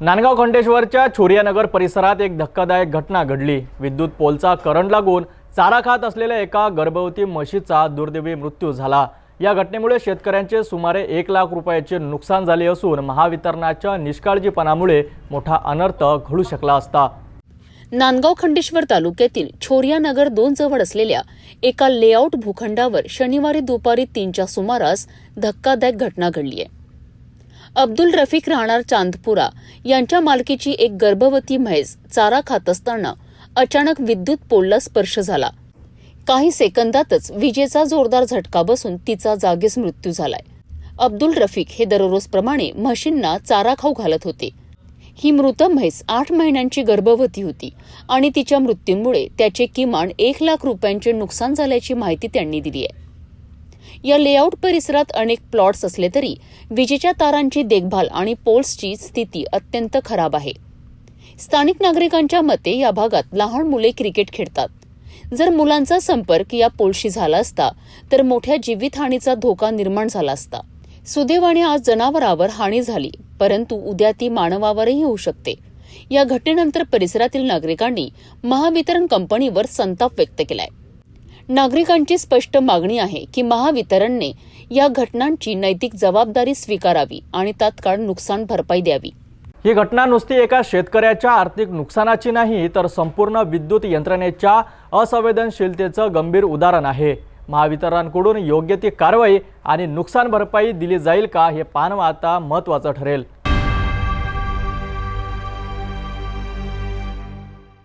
नांदगाव खंडेश्वरच्या छोरियानगर परिसरात एक धक्कादायक घटना घडली. विद्युत पोलचा करंट लागून चारा खात असलेल्या एका गर्भवती म्हशीचा दुर्दैवी मृत्यू झाला. या घटनेमुळे शेतकऱ्यांचे सुमारे एक लाख रुपयाचे नुकसान झाले असून महावितरणाच्या निष्काळजीपणामुळे मोठा अनर्थ घडू शकला असता. नांदगाव खंडेश्वर तालुक्यातील छोरियानगर दोन जवळ असलेल्या एका लेआउट भूखंडावर शनिवारी दुपारी तीनच्या सुमारास धक्कादायक घटना घडली आहे. अब्दुल रफिक राहणार चांदपुरा यांच्या मालकीची एक गर्भवती म्हैस चारा खात असताना अचानक विद्युत पोलला स्पर्श झाला. काही सेकंदातच विजेचा जोरदार झटका बसून तिचा जागीच मृत्यू झालाय. अब्दुल रफिक हे दररोजप्रमाणे म्हशींना चारा खाऊ घालत होते. ही मृत म्हैस आठ महिन्यांची गर्भवती होती आणि तिच्या मृत्यूमुळे त्याचे किमान एक लाख रुपयांचे नुकसान झाल्याची माहिती त्यांनी दिली आहे. या लेआउट परिसरात अनेक प्लॉट्स असले तरी विजेच्या तारांची देखभाल आणि पोल्सची स्थिती अत्यंत खराब आहे. स्थानिक नागरिकांच्या मते या भागात लहान मुले क्रिकेट खेळतात. जर मुलांचा संपर्क या पोलशी झाला असता तर मोठ्या जीवितहानीचा धोका निर्माण झाला असता. सुदैवाने आज जनावरावर हानी झाली परंतु उद्या ती मानवावरही होऊ शकते. या घटनेनंतर परिसरातील नागरिकांनी महावितरण कंपनीवर संताप व्यक्त केलाय. नागरिकांची स्पष्ट मागणी आहे की महावितरणने या घटनांची नैतिक जबाबदारी स्वीकारावी आणि तात्काळ नुकसान भरपाई द्यावी. ही घटना नुसती एका शेतकऱ्याच्या आर्थिक नुकसानाची नाही तर संपूर्ण विद्युत यंत्रणेच्या असंवेदनशीलतेचं गंभीर उदाहरण आहे. महावितरणाकडून योग्य ती कारवाई आणि नुकसान भरपाई दिली जाईल का हे पाहणं आता महत्त्वाचं ठरेल.